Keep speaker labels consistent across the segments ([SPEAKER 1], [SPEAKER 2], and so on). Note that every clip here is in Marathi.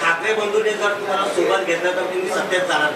[SPEAKER 1] ठाकरे बंधूंनी जर तुम्हाला सोबत घेतलं तर तुम्ही सत्तेत जाणार.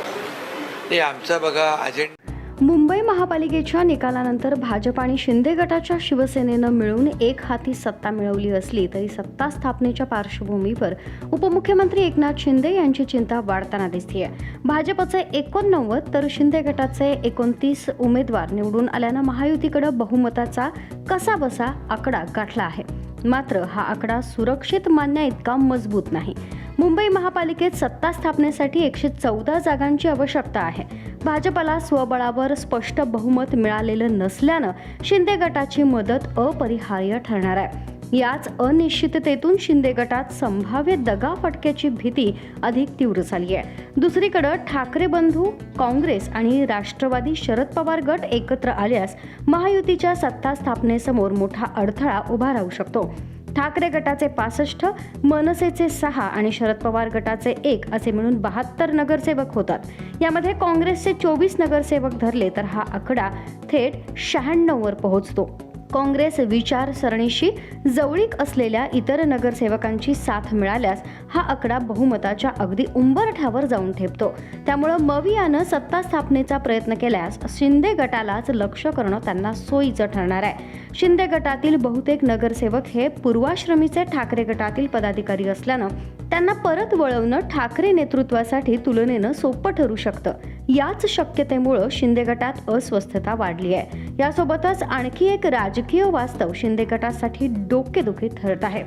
[SPEAKER 2] ते आमचा बघा अजेंडा
[SPEAKER 3] मुंबई महापालिकेच्या निकालानंतर भाजप आणि शिंदे गटाच्या शिवसेनेनं मिळून एक हाती सत्ता मिळवली असली तरी सत्ता स्थापनेच्या पार्श्वभूमीवर उपमुख्यमंत्री एकनाथ शिंदे यांची चिंता वाढताना दिसतीये. भाजपचे एकोणनव्वद तर शिंदे गटाचे एकोणतीस उमेदवार निवडून आल्यानं महायुतीकडे बहुमताचा कसा बसा आकडा गाठला आहे. मात्र हा आकडा सुरक्षित मानण्या इतका मजबूत नाही. मुंबई महापालिकेत सत्ता स्थापनेसाठी एकशे चौदा जागांची आवश्यकता आहे. भाजपला स्वबळावर स्पष्ट बहुमत मिळालेलं नसल्यानं शिंदे गटाची मदत अपरिहार्य ठरणार आहे. याच अनिश्चिततेतून शिंदे गटात संभाव्य दगाफटक्याची भीती अधिक तीव्र झाली आहे. दुसरीकडे ठाकरे बंधू काँग्रेस आणि राष्ट्रवादी शरद पवार गट एकत्र आल्यास महायुतीच्या सत्ता स्थापनेसमोर मोठा अडथळा उभा राहू शकतो. ठाकरे गटाचे पासष्ट मनसेचे सहा आणि शरद पवार गटाचे एक असे मिळून बहात्तर नगरसेवक होतात. यामध्ये काँग्रेसचे चोवीस नगरसेवक धरले तर हा आकडा थेट शहाण्णववर पोहोचतो. काँग्रेस विचारसरणीशी जवळीक असलेल्या इतर नगरसेवकांची साथ मिळाल्यास हा आकडा बहुमताच्या अगदी उंबरठ्यावर जाऊन ठेपतो त्यामुळं मवियानं सत्ता स्थापनेचा प्रयत्न केल्यास शिंदे गटालाच लक्ष करणं त्यांना सोयीचं ठरणार आहे. शिंदे गटातील बहुतेक नगरसेवक हे पूर्वाश्रमीचे ठाकरे गटातील पदाधिकारी असल्यानं त्यांना परत वळवणं ठाकरे नेतृत्वासाठी तुलनेनं सोपं ठरू शकतं. याच शक्यतेमुळं शिंदे गटात अस्वस्थता वाढली आहे. यासोबतच आणखी एक राजकीय वास्तव शिंदे गटासाठी डोकेदुखी ठरत आहे.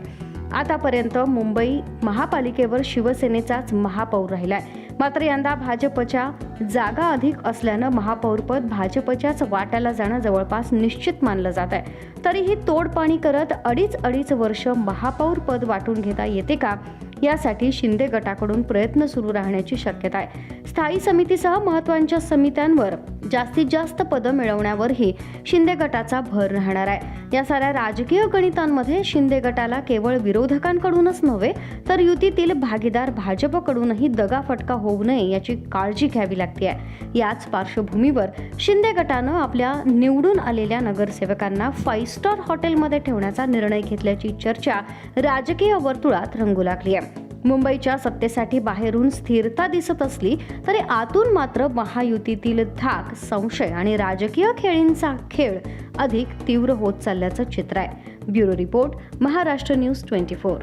[SPEAKER 3] आतापर्यंत मुंबई महापालिकेवर शिवसेनेचाच महापौर राहिलाय. मात्र यंदा भाजपच्या जागा अधिक असल्यानं महापौरपद भाजपच्याच वाट्याला जाणं जवळपास निश्चित मानलं जात आहे. तरीही तोडपाणी करत अडीच अडीच वर्ष महापौर पद वाटून घेता येते का? यासाठी शिंदे गटाकडून प्रयत्न सुरू राहण्याची शक्यता आहे. स्थायी समितीसह महत्त्वाच्या समित्यांवर जास्तीत जास्त पदं मिळवण्यावरही शिंदे गटाचा भर राहणार आहे. या साऱ्या राजकीय गणितांमध्ये शिंदे गटाला केवळ विरोधकांकडूनच नव्हे तर युतीतील भागीदार भाजपकडूनही दगाफटका होऊ नये याची काळजी घ्यावी लागते आहे. याच पार्श्वभूमीवर शिंदे गटानं आपल्या निवडून आलेल्या नगरसेवकांना फाईव्ह स्टार हॉटेलमध्ये ठेवण्याचा निर्णय घेतल्याची चर्चा राजकीय वर्तुळात रंगू लागली आहे. मुंबईच्या सत्तेसाठी बाहेरून स्थिरता दिसत असली तरी आतून मात्र महायुतीतील धाक संशय आणि राजकीय खेळींचा खेळ अधिक तीव्र होत चालल्याचं चित्र आहे. Bureau report Maharashtra news twenty four.